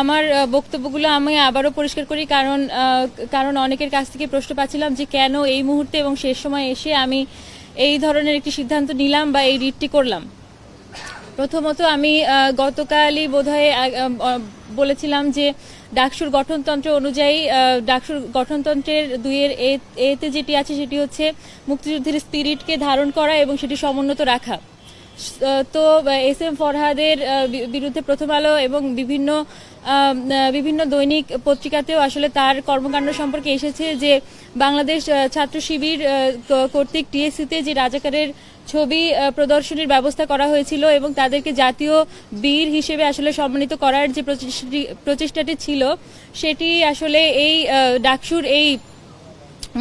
আমার বক্তব্যগুলো আমি আবারও পরিষ্কার করি, কারণ কারণ অনেকের কাছ থেকে প্রশ্ন পাচ্ছিলাম যে কেন এই মুহূর্তে এবং শেষ সময় এসে আমি এই ধরনের একটি সিদ্ধান্ত নিলাম বা এই রিটটি করলাম। প্রথমত আমি গতকালই বোধহয় বলেছিলাম যে ডাকসুর গঠনতন্ত্র অনুযায়ী ডাকসুর গঠনতন্ত্রের দুইয়ের এতে যেটি আছে সেটি হচ্ছে মুক্তিযুদ্ধের স্পিরিটকে ধারণ করা এবং সেটি সমুন্নত রাখা। তো এস এম ফরহাদের বিরুদ্ধে প্রথম আলো এবং বিভিন্ন বিভিন্ন দৈনিক পত্রিকাতেও আসলে তার কর্মকাণ্ড সম্পর্কে এসেছে যে বাংলাদেশ ছাত্র শিবির কর্তৃক টিএসসিতে যে রাজাকারের ছবি প্রদর্শনীর ব্যবস্থা করা হয়েছিল এবং তাদেরকে জাতীয় বীর হিসেবে আসলে সম্মানিত করার যে প্রচেষ্টাটি ছিল, সেটি আসলে এই ডাকসুর এই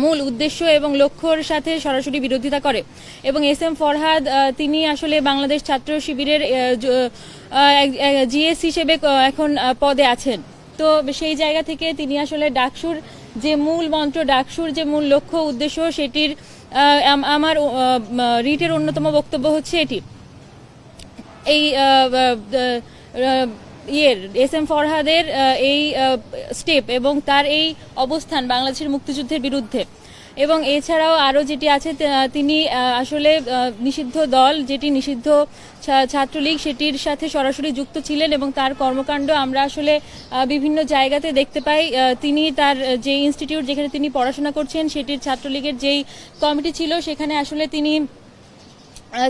মূল উদ্দেশ্য এবং লক্ষ্যর সাথে সরাসরি বিরোধিতা করে। এবং এস এম ফরহাদ তিনি আসলে বাংলাদেশ ছাত্র শিবিরের জিএস হিসেবে এখন পদে আছেন। তো সেই জায়গা থেকে তিনি আসলে ডাকসুর যে মূল মন্ত্র, ডাকসুর যে মূল লক্ষ্য উদ্দেশ্য, সেটির আমার রিটের অন্যতম বক্তব্য হচ্ছে এটি। এই ইয়ের, এস এম ফরহাদের এই স্টেপ এবং তার এই অবস্থান বাংলাদেশের মুক্তিযুদ্ধের বিরুদ্ধে। এবং এছাড়াও আরও যেটি আছে তিনি আসলে নিষিদ্ধ দল, যেটি নিষিদ্ধ ছাত্রলীগ, সেটির সাথে সরাসরি যুক্ত ছিলেন এবং তার কর্মকাণ্ড আমরা আসলে বিভিন্ন জায়গাতে দেখতে পাই। তিনি তার যে ইনস্টিটিউট যেখানে তিনি পড়াশোনা করছেন, সেটির ছাত্রলীগের যেই কমিটি ছিল, সেখানে আসলে তিনি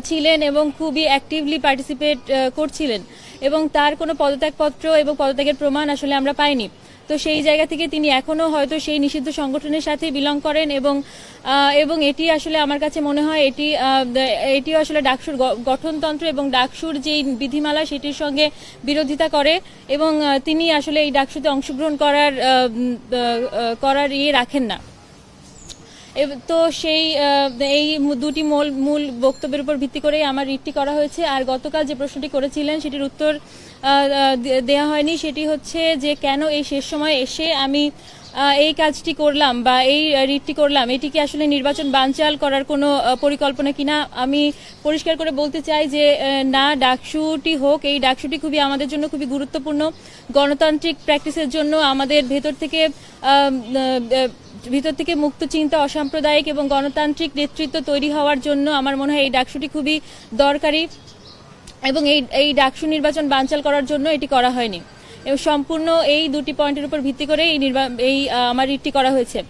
ছিলেন এবং খুবই অ্যাক্টিভলি পার্টিসিপেট করছিলেন। এবং তার কোনো পদত্যাগপত্র এবং পদত্যাগের প্রমাণ আসলে আমরা পাইনি। তো সেই জায়গা থেকে তিনি এখনও হয়তো সেই নিষিদ্ধ সংগঠনের সাথে বিলং করেন এবং এবং এটি আসলে আমার কাছে মনে হয় এটি এটিও আসলে ডাকসুর গঠনতন্ত্র এবং ডাকসুর যেই বিধিমালা সেটির সঙ্গে বিরোধিতা করে এবং তিনি আসলে এই ডাকসুতে অংশগ্রহণ করার করার ইয়ে রাখেন না। তো সেই এই দুটি মূল মূল বক্তব্যের উপর ভিত্তি করে আমার রিটটি করা হয়েছে। আর গতকাল যে প্রশ্নটি করেছিলেন, সেটির উত্তর দেয়া হয়নি। সেটি হচ্ছে যে, কেন এই শেষ সময় এসে আমি এই কাজটি করলাম বা এই রিটটি করলাম? এটি কি আসলে নির্বাচন বানচাল করার কোনো পরিকল্পনা কিনা? আমি পরিষ্কার করে বলতে চাই যে না, ডাকসুটি হোক, এই ডাকসুটি খুবই আমাদের জন্য খুবই গুরুত্বপূর্ণ। গণতান্ত্রিক প্র্যাকটিসের জন্য আমাদের ভেতর থেকে ভিতর থেকে মুক্ত চিন্তা অসাম্প্রদায়িক এবং গণতান্ত্রিক নেতৃত্ব তৈরি হওয়ার জন্য আমার মনে হয় এই ডাকসুটি খুবই দরকারি এবং এই এই ডাকসু নির্বাচন বানচাল করার জন্য এটি করা হয়নি। এবং সম্পূর্ণ এই দুটি পয়েন্টের উপর ভিত্তি করে এই নির্বা- এই আমার রিটটি করা হয়েছে।